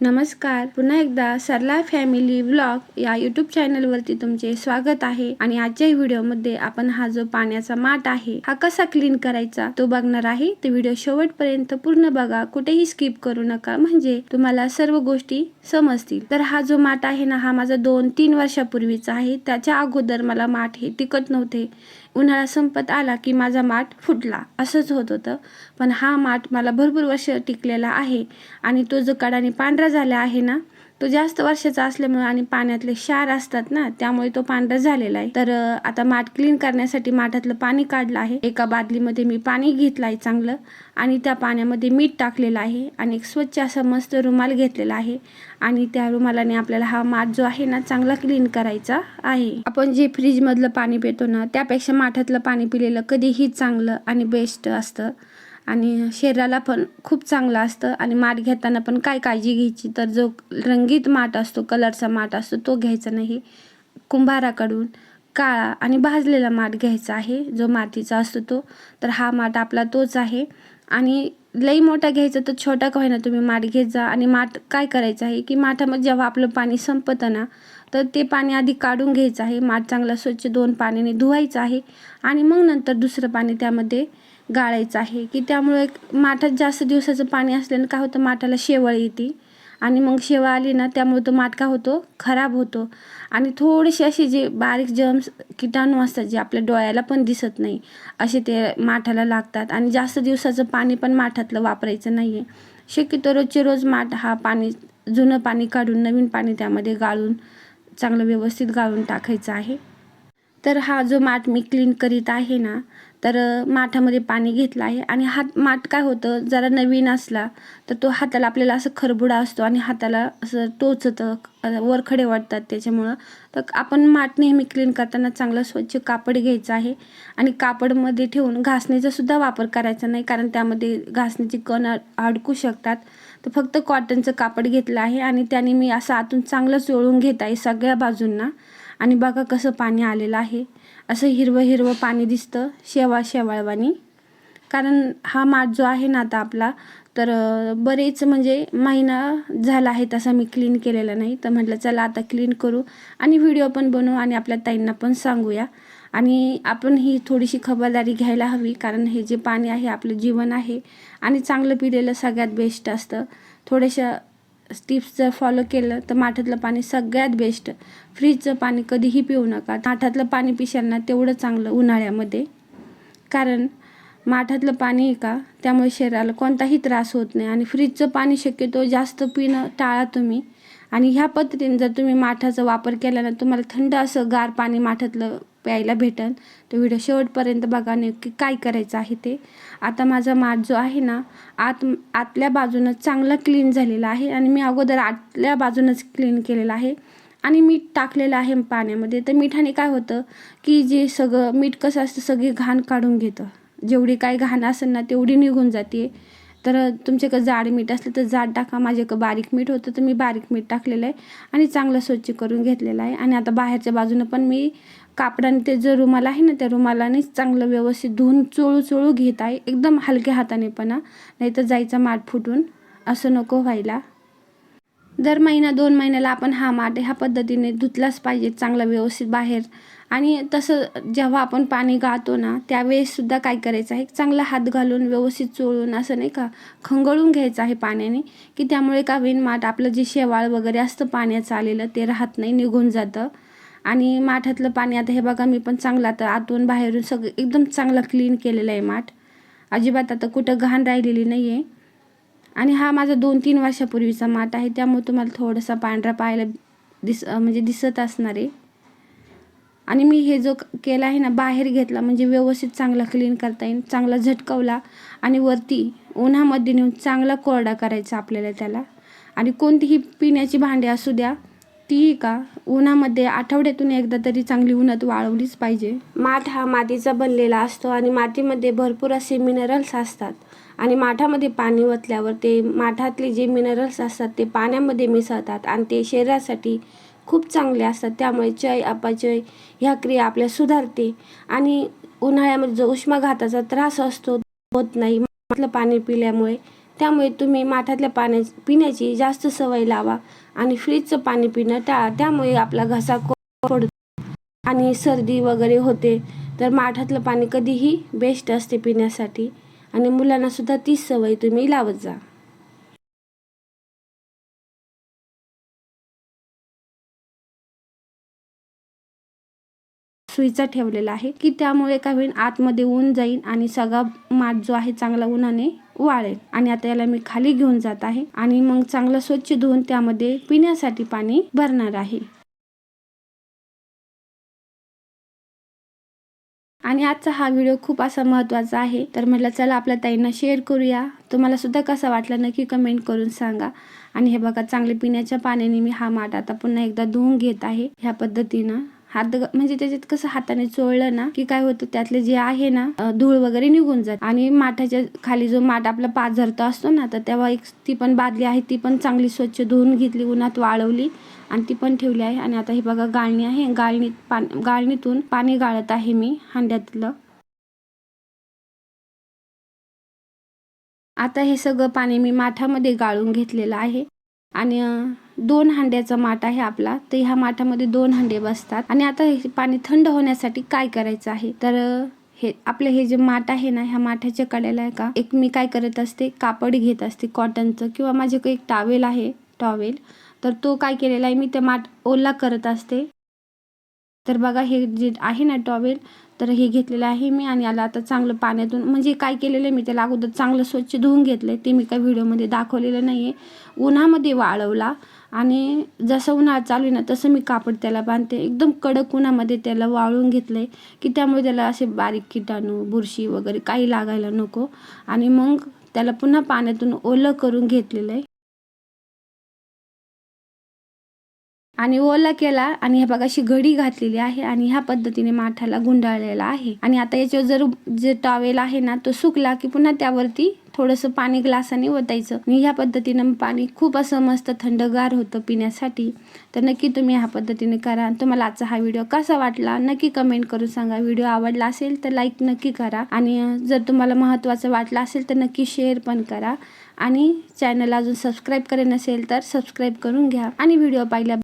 नमस्कार. पुन्हा एकदा सरला फॅमिली व्लॉग या यूट्यूब चॅनलवरती तुमचे स्वागत आहे. आणि आजच्या व्हिडिओमध्ये आपण हा जो पाण्याचा माठ आहे हा कसा क्लीन करायचा तो बघणार आहे. तर व्हिडिओ शेवटपर्यंत पूर्ण बघा. कुठेही स्किप करू नका. म्हणजे तुम्हाला सर्व गोष्टी समजतील. तर हा जो माठ आहे ना हा माझा दोन तीन वर्षापूर्वीचा आहे. त्याच्या अगोदर मला माठ हे टिकत नव्हते. उन्हाळा संपत आला की माझा माठ फुटला. असंच होत होतं. पण हा माठ मला भरपूर वर्ष टिकलेला आहे. आणि तो जो कडाने पांढरा झाला आहे ना? तो जास्त वर्षाचा असल्यामुळे आणि पाण्यातले क्षार असतात ना त्यामुळे तो पांढरा झालेला आहे. तर आता माठ क्लीन करण्यासाठी माठातलं पाणी काढलं आहे. एका बादलीमध्ये मी पाणी घेतलं आहे चांगलं आणि त्या पाण्यामध्ये मीठ टाकलेलं आहे आणि एक स्वच्छ असा मस्त रुमाल घेतलेला आहे आणि त्या रुमालाने आपल्याला हा माठ जो आहे ना चांगला क्लीन करायचा आहे. आपण जे फ्रीजमधलं पाणी पितो ना त्यापेक्षा माठातलं पाणी पिलेलं कधीही चांगलं आणि बेस्ट असतं. आणि शरीराला पण खूप चांगलं असतं. आणि माठ घेताना पण काय काळजी घ्यायची? तर जो रंगीत माठ असतो कलरचा माठ असतो तो घ्यायचा नाही. कुंभाराकडून काळा आणि भाजलेला माठ घ्यायचा आहे जो मातीचा असतो तो. तर हा माठ आपला तोच आहे. आणि लई मोठा घ्यायचा तर छोटा का होईना? तुम्ही माठ घेत जा. आणि माठ काय करायचं आहे की माठामध्ये जेव्हा आपलं पाणी संपतं ना तर ते पाणी आधी काढून घ्यायचं आहे. माठ चांगला स्वच्छ दोन पाण्याने धुवायचं आहे. आणि मग नंतर दुसरं पाणी त्यामध्ये गाळायचं आहे की त्यामुळे माठात जास्त दिवसाचं पाणी असल्यानं काय होतं माठाला शेवळ येते. आणि मग शेवळ आली ना त्यामुळे तो माठ काय होतो खराब होतो. आणि थोडेसे असे जे बारीक जर्म्स किटाणू असतात जे आपल्या डोळ्याला पण दिसत नाही असे ते माठाला लागतात. आणि जास्त दिवसाचं पाणी पण माठातलं वापरायचं नाही आहे शक्यतो रोजचे रोज माठ हा पाणी जुनं पाणी काढून नवीन पाणी त्यामध्ये गाळून चांगलं व्यवस्थित गाळून टाकायचं आहे. तर हा जो माठ मी क्लीन करीत आहे ना तर माठामध्ये पाणी घेतलं आहे आणि हात माठ काय होतं जरा नवीन असला तर तो हाताला आपल्याला असं खरबुडा असतो आणि हाताला असं टोचतं वरखडे वाटतात त्याच्यामुळं. तर आपण माठ नेहमी क्लीन करताना चांगलं स्वच्छ कापड घ्यायचं आहे आणि कापडमध्ये ठेवून घासणीचा सुद्धा वापर करायचा नाही कारण त्यामध्ये घासणीचे कण अडकू शकतात. तर फक्त कॉटनचं कापड घेतलं आहे आणि त्याने मी असं आतून चांगलं चोळून घेत आहे सगळ्या बाजूंना. आणि बघा कसं पाणी आलेलं आहे. असं हिरवं हिरवं पाणी दिसतं शेवाळ शेवाळवानी. कारण हा माठ जो आहे ना आता आपला तर बरेच म्हणजे महिना झाला आहे तसा मी क्लीन केलेला नाही. तर म्हटलं चला आता क्लीन करू आणि व्हिडिओ पण बनवू आणि आपल्या ताईंना पण सांगूया. आणि आपण ही थोडीशी खबरदारी घ्यायला हवी कारण हे जे पाणी आहे आपलं जीवन आहे आणि चांगलं पिलेलं सगळ्यात बेस्ट असतं. थोड्याशा टिप्स जर फॉलो केलं तर माठातलं पाणी सगळ्यात बेस्ट फ्रीजचं पाणी कधीही पिऊ नका. माठातलं पाणी पिशाल ना तेवढं चांगलं उन्हाळ्यामध्ये. कारण माठातलं पाणी आहे का? त्यामुळे शरीराला कोणताही त्रास होत नाही. आणि फ्रीजचं पाणी शक्यतो जास्त पिणं टाळा तुम्ही. आणि ह्या पद्धतीने जर तुम्ही माठाचा वापर केला ना तुम्हाला थंड असं गार पाणी माठातलं प्यायला भेटेल. तर व्हिडिओ शेवटपर्यंत बघा नक्की काय करायचं आहे ते. आता माझा माठ जो आहे ना आत आतल्या बाजूनं चांगला क्लीन झालेला आहे आणि मी अगोदर आतल्या बाजूनच क्लीन केलेला आहे. आणि मीठ टाकलेलं आहे पाण्यामध्ये. तर मिठाने काय होतं की जे सगळं मीठ कसं असतं सगळी घाण काढून घेतं. जेवढी काय घाण असेल ना तेवढी निघून जाते. तर तुमच्याकडं जाड मीठ असलं तर जाड टाका. माझ्याकडं बारीक मीठ होतं तर मी बारीक मीठ टाकलेलं आहे आणि चांगलं स्वच्छ करून घेतलेलं आहे. आणि आता बाहेरच्या बाजूनं पण मी कापडाने ते जो रुमाल आहे ना त्या रुमालाने चांगलं व्यवस्थित धुवून चोळू चोळू घेत आहे. एकदम हलक्या हाताने पण नाहीतर जायचा माठ फुटून. असं नको व्हायला. दर महिना दोन महिन्याला आपण हा माठ ह्या पद्धतीने धुतलाच पाहिजे चांगला व्यवस्थित बाहेर. आणि तसं जेव्हा आपण पाणी गाळतो ना त्यावेळेससुद्धा काय करायचं आहे? चांगला हात घालून व्यवस्थित चोळून असं नाही का खंगळून घ्यायचं आहे पाण्याने की त्यामुळे का होईन माठ आपलं जे शेवाळ वगैरे असतं पाण्याचं आलेलं ते राहत नाही निघून जातं. आणि माठातलं पाणी आता हे बघा मी पण चांगलं आता आतून बाहेरून सगळं एकदम चांगलं क्लीन केलेलं आहे माठ. अजिबात आता कुठं घाण राहिलेली नाही आहे आणि हा माझा दोन तीन वर्षापूर्वीचा माठ आहे. त्यामुळे तुम्हाला थोडासा पांढरा पाहायला दिस म्हणजे दिसत असणार. आहे आणि मी हे जो क- केला आहे ना बाहेर घेतला म्हणजे व्यवस्थित चांगला क्लीन करता येईल चांगला झटकवला आणि वरती उन्हामध्ये नेऊन चांगला कोरडा करायचा आपल्याला त्याला. आणि कोणतीही पिण्याची भांडी असू द्या ती का उन्हामध्ये आठवड्यातून एकदा तरी चांगली उन्हात वाळवलीच पाहिजे. माठ हा मातीचा बनलेला असतो आणि मातीमध्ये भरपूर असे मिनरल्स असतात. आणि माठामध्ये पाणी ओतल्यावर ते माठातले जे मिनरल्स असतात ते पाण्यामध्ये मिसळतात आणि ते शरीरासाठी खूप चांगले असतात. त्यामुळे चय अपचय ह्या क्रिया आपल्या सुधारते आणि उन्हाळ्यामध्ये जो उष्माघाताचा त्रास असतो होत नाही. माठातलं पाणी पिल्यामुळे त्यामुळे तुम्ही माठातल्या पाण्या पिण्याची जास्त सवय लावा आणि फ्रीजचं पाणी पिणं टाळा त्यामुळे आपला घसा पडतो आणि सर्दी वगैरे होते तर माठातलं पाणी कधीही बेस्ट असते पिण्यासाठी. आणि मुलांना सुद्धा तीच सवय तुम्ही लावत जा. सुईचा ठेवलेला आहे की त्यामुळे काय होईल आतमध्ये ऊन जाईल आणि सगळा माठ जो आहे चांगला उन्हाने वाळेल. आणि आता याला मी खाली घेऊन जात आहे आणि मग चांगलं स्वच्छ धुवून त्यामध्ये पिण्यासाठी पाणी भरणार आहे. आणि आजचा हा व्हिडिओ खूप असा महत्त्वाचा आहे. तर म्हटलं चला आपल्या ताईंना शेअर करूया. तुम्हाला सुद्धा कसा वाटला नक्की कमेंट करून सांगा. आणि हे बघा चांगले पिण्याच्या पाण्याने मी हा माठ आता पुन्हा एकदा धुवून घेत आहे. ह्या पद्धतीनं. हात म्हणजे त्याच्यात कसं हाताने चोळलं ना की काय होतं त्यातले जे आहे ना धूळ वगैरे निघून जात. आणि माठाच्या खाली जो माठ आपला पाझरतो असतो ना तर तेव्हा एक ती पण बादली आहे ती पण चांगली स्वच्छ धुवून घेतली उन्हात वाळवली आणि ती पण ठेवली आहे. आणि आता हे बघा गाळणी आहे. गाळणीत पान गाळणीतून पाणी गाळत आहे मी हांड्यातलं. आता हे सगळं पाणी मी माठामध्ये गाळून घेतलेलं आहे. आणि दोन हांड्याचा माठ आहे आपला. तर ह्या माठामध्ये दोन हांडे बसतात. आणि आता हे पाणी थंड होण्यासाठी काय करायचं आहे? तर हे आपलं हे जे माठ आहे ना ह्या माठाच्या कडेला आहे का? एक मी काय करत असते कापड घेत असते कॉटनचं किंवा माझ्याकडे एक टॉवेल आहे टॉवेल तर तो काय केलेला आहे? मी ते माठ ओला करत असते. तर बघा हे जे आहे ना टॉवेल तर हे घेतलेलं आहे मी आणि याला आता चांगलं पाण्यातून म्हणजे काय केलेलं आहे मी त्याला अगोदर चांगलं स्वच्छ धुवून घेतलं आहे ते मी काय व्हिडिओमध्ये दाखवलेलं नाही आहे उन्हामध्ये वाळवला आणि जसं उन्हाळा चालू आहे ना तसं मी कापड त्याला बांधते. एकदम कडक उन्हामध्ये त्याला वाळून घेतलंय की त्यामुळे त्याला असे बारीक किटाणू बुरशी वगैरे काही लागायला नको. आणि मग त्याला पुन्हा पाण्यातून ओलं करून घेतलेलं आहे. आणि ओला केला आणि ह्या बघा अशी घडी घातलेली आहे आणि ह्या पद्धतीने माठाला गुंडाळलेला आहे. आणि आता याच्यावर जर जे टॉवेल आहे ना तो सुकला की पुन्हा त्यावरती थोडंसं पाणी ग्लासाने ओतायचं. आणि ह्या पद्धतीनं पाणी खूप असं मस्त थंडगार होतं पिण्यासाठी. तर नक्की तुम्ही ह्या पद्धतीने करा. तुम्हाला आजचा हा व्हिडिओ कसा वाटला नक्की कमेंट करून सांगा. व्हिडिओ आवडला असेल तर लाईक नक्की करा. आणि जर तुम्हाला महत्त्वाचं वाटलं असेल तर नक्की शेअर पण करा. आणि चॅनल अजून सबस्क्राईब करे नसेल तर सबस्क्राईब करून घ्या. आणि व्हिडिओ पाहिल्या